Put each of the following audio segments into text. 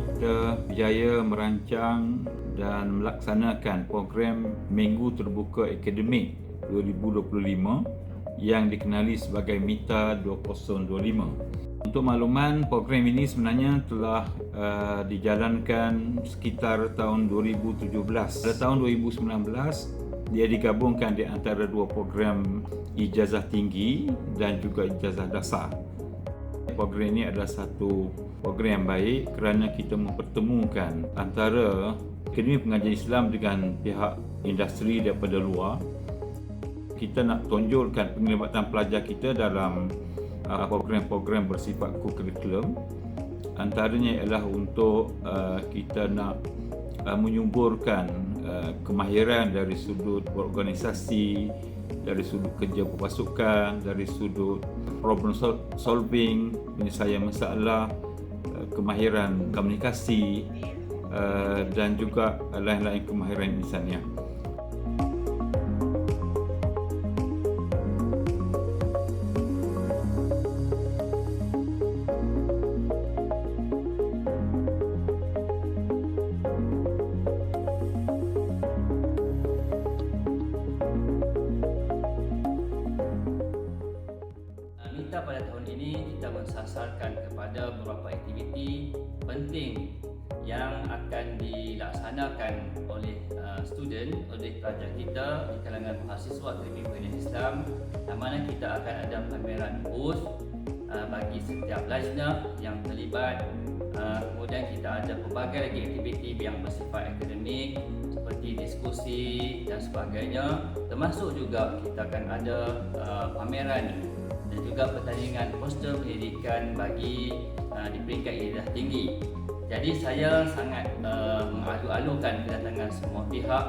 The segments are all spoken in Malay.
kita berjaya merancang dan melaksanakan program Minggu Terbuka Akademik 2025 yang dikenali sebagai MITA 2025. Untuk makluman, program ini sebenarnya telah uh, dijalankan sekitar tahun 2017. Pada tahun 2019, dia digabungkan di antara dua program ijazah tinggi dan juga ijazah dasar program ini adalah satu program yang baik kerana kita mempertemukan antara Akademi Pengajian Islam dengan pihak industri daripada luar. Kita nak tonjolkan penglibatan pelajar kita dalam uh, program-program bersifat co-curriculum. Antaranya ialah untuk uh, kita nak uh, menyuburkan kemahiran dari sudut berorganisasi, dari sudut kerja pasukan, dari sudut problem solving, penyelesaian masalah, eh, kemahiran komunikasi eh, dan juga lain-lain kemahiran insaniah. Tahun ini kita mensasarkan kepada beberapa aktiviti penting yang akan dilaksanakan oleh uh, student, oleh pelajar kita di kalangan mahasiswa Akademi Pendidikan Islam di mana kita akan ada pameran booth uh, bagi setiap lajnah yang terlibat uh, kemudian kita ada pelbagai lagi aktiviti yang bersifat akademik seperti diskusi dan sebagainya. Termasuk juga kita akan ada uh, pameran dan juga pertandingan poster pendidikan bagi uh, di peringkat ijazah tinggi. Jadi saya sangat uh, mengalu-alukan kedatangan semua pihak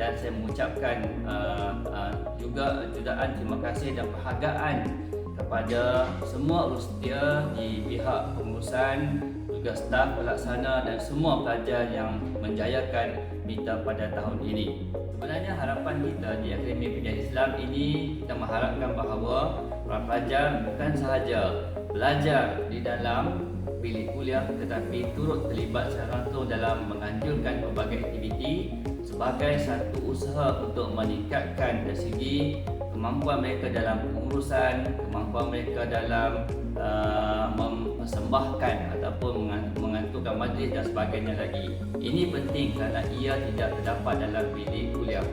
dan saya mengucapkan uh, uh, juga judaan terima kasih dan penghargaan kepada semua urus setia di pihak pengurusan juga staf pelaksana dan semua pelajar yang menjayakan MITA pada tahun ini. Sebenarnya harapan kita di Akademi Pendidikan Islam ini kita mengharapkan bahawa pelajar bukan sahaja belajar di dalam bilik kuliah tetapi turut terlibat secara langsung dalam menganjurkan pelbagai aktiviti sebagai satu usaha untuk meningkatkan dari segi kemampuan mereka dalam pengurusan, kemampuan mereka dalam uh, mempersembahkan ataupun mengantukkan majlis dan sebagainya lagi. Ini penting kerana ia tidak terdapat dalam bilik kuliah.